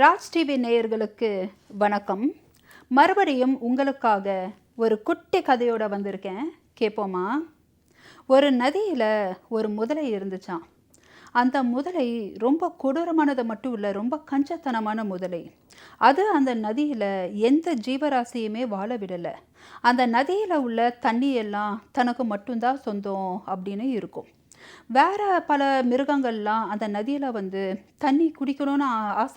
Raj TV நேயர்களுக்கு வணக்கம். மறுபடியும் உங்களுக்காக ஒரு குட்டி கதையோட வந்திருக்கேன். கேட்போமா ஒரு நதியில் ஒரு முதலை இருந்துச்சாம். அந்த முதலை ரொம்ப கொடூரமானது மட்டும் இல்லை ரொம்ப கஞ்சத்தனமான முதலை. அது அந்த நதியில் எந்த ஜீவராசியுமே வாழ விடலை. அந்த நதியில் உள்ள தண்ணியெல்லாம் தனக்கு மட்டும்தான் சொந்தம் அப்படின்னு இருக்கும். வேற பல மிருகங்கள்லாம் அந்த நதியில் வந்து தண்ணி குடிக்கணும்னு ஆ-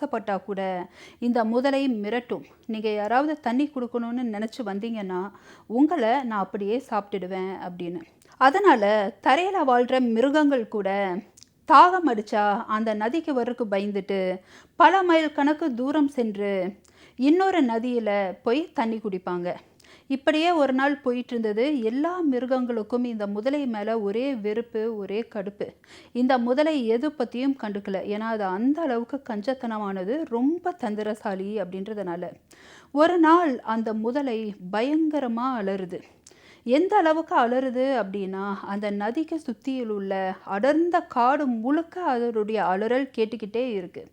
கூட இந்த முதலை மிரட்டும். நீங்கள் யாராவது தண்ணி கொடுக்கணும்னு நினச்சி வந்தீங்கன்னா உங்களை நான் அப்படியே சாப்பிட்டுடுவேன் அப்படின்னு. அதனால் தரையில் வாழ்கிற மிருகங்கள் கூட தாகம் அடித்தா அந்த நதிக்கு வர்றதுக்கு பயந்துட்டு பல மைல் கணக்கு தூரம் சென்று இன்னொரு நதியில் போய் தண்ணி குடிப்பாங்க. இப்படியே ஒரு நாள் போயிட்டு இருந்தது எல்லா மிருகங்களுக்கும் இந்த முதலை மேலே ஒரே வெறுப்பு ஒரே கடுப்பு. இந்த முதலை எது பற்றியும் கண்டுக்கல. ஏன்னா அது அந்த அளவுக்கு கஞ்சத்தனமானது ரொம்ப தந்திரசாலி அப்படின்றதுனால. ஒரு நாள் அந்த முதலை பயங்கரமாக அலறுது. எந்த அளவுக்கு அலறுது அப்படின்னா அந்த நதிக்கு சுற்றியில் உள்ள அடர்ந்த காடு முழுக்க அதனுடைய அலறல் கேட்டுக்கிட்டே இருக்குது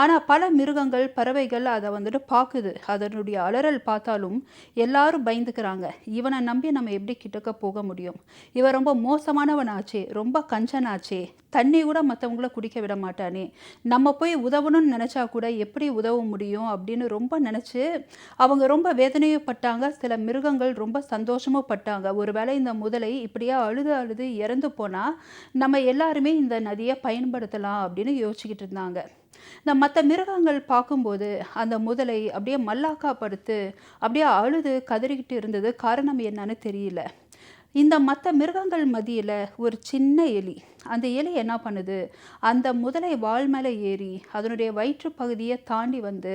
ஆனால் பல மிருகங்கள் பறவைகள் அதை வந்துட்டு பார்க்குது அதனுடைய அலறல் பார்த்தாலும் எல்லாரும் பயந்துக்கிறாங்க. இவனை நம்பி நம்ம எப்படி கிட்டக்க போக முடியும்? இவன் ரொம்ப மோசமானவனாச்சே ரொம்ப கஞ்சனாச்சே தண்ணி கூட மற்றவங்கள குடிக்க விட மாட்டானே. நம்ம போய் உதவணும்னு நினச்சா கூட எப்படி உதவ முடியும் அப்படின்னு ரொம்ப நினச்சி அவங்க ரொம்ப வேதனையும் பட்டாங்க. சில மிருகங்கள் ரொம்ப சந்தோஷமும் பட்டாங்க. ஒருவேளை இந்த முதலை இப்படியே அழுது அழுது இறந்து போனால் நம்ம எல்லாருமே இந்த நதியை பயன்படுத்தலாம் அப்படின்னு யோசிச்சுக்கிட்டு இருந்தாங்க. இந்த மற்ற மிருகங்கள் பார்க்கும்போது அந்த முதலை அப்படியே மல்லாக்கா படுத்து அப்படியே அழுது கதறிக்கிட்டு இருந்தது காரணம் என்னன்னு தெரியல. இந்த மற்ற மிருகங்கள் மதியில் ஒரு சின்ன எலி. அந்த எலி என்ன பண்ணுது? அந்த முதலை வால் மேலே ஏறி அதனுடைய வயிற்று பகுதியை தாண்டி வந்து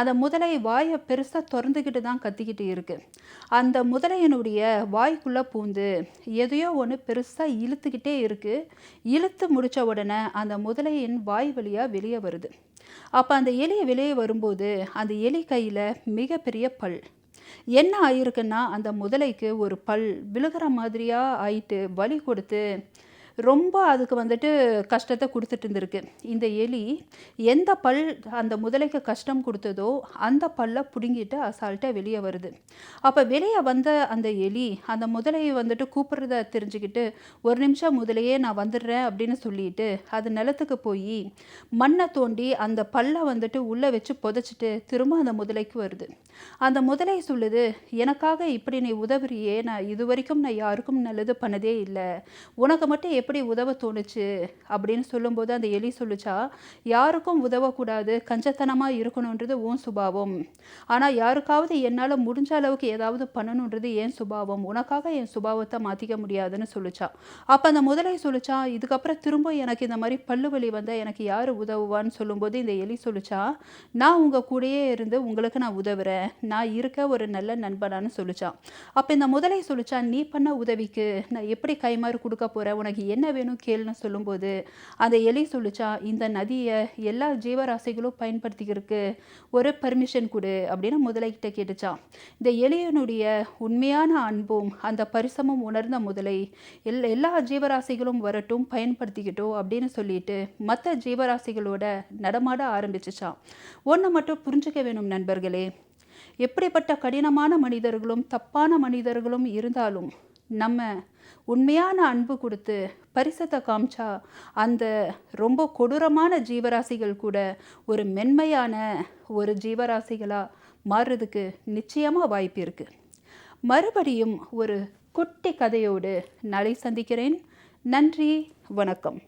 அந்த முதலை வாயை பெருசாக திறந்துக்கிட்டு தான் கத்திக்கிட்டு இருக்குது அந்த முதலையினுடைய வாய்க்குள்ளே பூந்து எதையோ ஒன்று பெருசாக இழுத்துக்கிட்டே இருக்குது இழுத்து முடித்த உடனே அந்த முதலையின் வாய் வழியாக வெளியே வருது. அப்போ அந்த எலியை வெளியே வரும்போது அந்த எலி கையில் மிகப்பெரிய பல். என்ன ஆயிருக்குன்னா அந்த முதலைக்கு ஒரு பல் விழுகிற மாதிரியா ஆயிட்டு வலி கொடுத்து ரொம்ப அதுக்கு வந்துட்டு கஷ்டத்தை கொடுத்துட்டு இருந்திருக்கு. இந்த எலி எந்த பல் அந்த முதலைக்கு கஷ்டம் கொடுத்ததோ அந்த பல்லை பிடுங்கிட்டு அசால்ட்டாக வெளியே வருது. அப்போ வெளியே வந்த அந்த எலி அந்த முதலையை வந்துட்டு கூப்பிட்றத தெரிஞ்சுக்கிட்டு ஒரு நிமிஷம் முதலையே நான் வந்துடுறேன் அப்படின்னு சொல்லிட்டு அது நிலத்துக்கு போய் மண்ணை தோண்டி அந்த பல்லை வந்துட்டு உள்ளே வச்சு புதைச்சிட்டு திரும்ப அந்த முதலைக்கு வருது. அந்த முதலை சொல்லுது எனக்காக இப்படி நீ உதவுறியே நான் இது வரைக்கும் நான் யாருக்கும் நல்லது பண்ணதே இல்லை. உனக்கு மட்டும் எப்படி உதவ தோணுச்சு அப்படின்னு சொல்லும்போது அந்த எலி சொல்லிச்சா யாருக்கும் உதவக்கூடாது கஞ்சத்தனமாக இருக்கணுன்றது உன் சுபாவம். ஆனால் யாருக்காவது என்னால் முடிஞ்ச அளவுக்கு ஏதாவது பண்ணணுன்றது என் சுபாவம். உனக்காக என் சுபாவத்தை மாற்றிக்க முடியாதுன்னு சொல்லிச்சா. அப்போ அந்த முதலை சொல்லிச்சா இதுக்கப்புறம் திரும்ப எனக்கு இந்த மாதிரி பல்லு வலி வந்தால் எனக்கு யார் உதவுவான்னு சொல்லும்போது இந்த எலி சொல்லிச்சா நான் உங்கள் கூடயே இருந்து உங்களுக்கு நான் உதவுறேன். நான் இருக்க ஒரு நல்ல நண்பனான்னு சொல்லிச்சான் அப்போ இந்த முதலை சொல்லிச்சா நீ பண்ண உதவிக்கு நான் எப்படி கைமாறு கொடுக்க போகிறேன் உனக்கு என்ன வேணும் கேள்னு சொல்லும்போது அந்த எலி சொல்லிச்சா இந்த நதியை எல்லா ஜீவராசிகளும் பயன்படுத்திக்கிறதுக்கு ஒரு பர்மிஷன் கொடு அப்படின்னு முதலைகிட்ட கேட்டுச்சான் இந்த எலியனுடைய உண்மையான அன்பும் அந்த பரிசமும் உணர்ந்த முதலை எல் எல்லா ஜீவராசிகளும் வரட்டும் பயன்படுத்திக்கிட்டோம் அப்படின்னு சொல்லிட்டு மற்ற ஜீவராசிகளோட நடமாட ஆரம்பிச்சிச்சான் ஒன்று மட்டும் புரிஞ்சுக்க வேணும் நண்பர்களே. எப்படிப்பட்ட கடினமான மனிதர்களும் தப்பான மனிதர்களும் இருந்தாலும் நம்ம உண்மையான அன்பு கொடுத்து பரிசத்தை காமிச்சா அந்த ரொம்ப கொடூரமான ஜீவராசிகள் கூட ஒரு மென்மையான ஒரு ஜீவராசிகளாக மாறுறதுக்கு நிச்சயமாக வாய்ப்பு இருக்குது மறுபடியும் ஒரு குட்டி கதையோடு நாளை சந்திக்கிறேன். நன்றி வணக்கம்.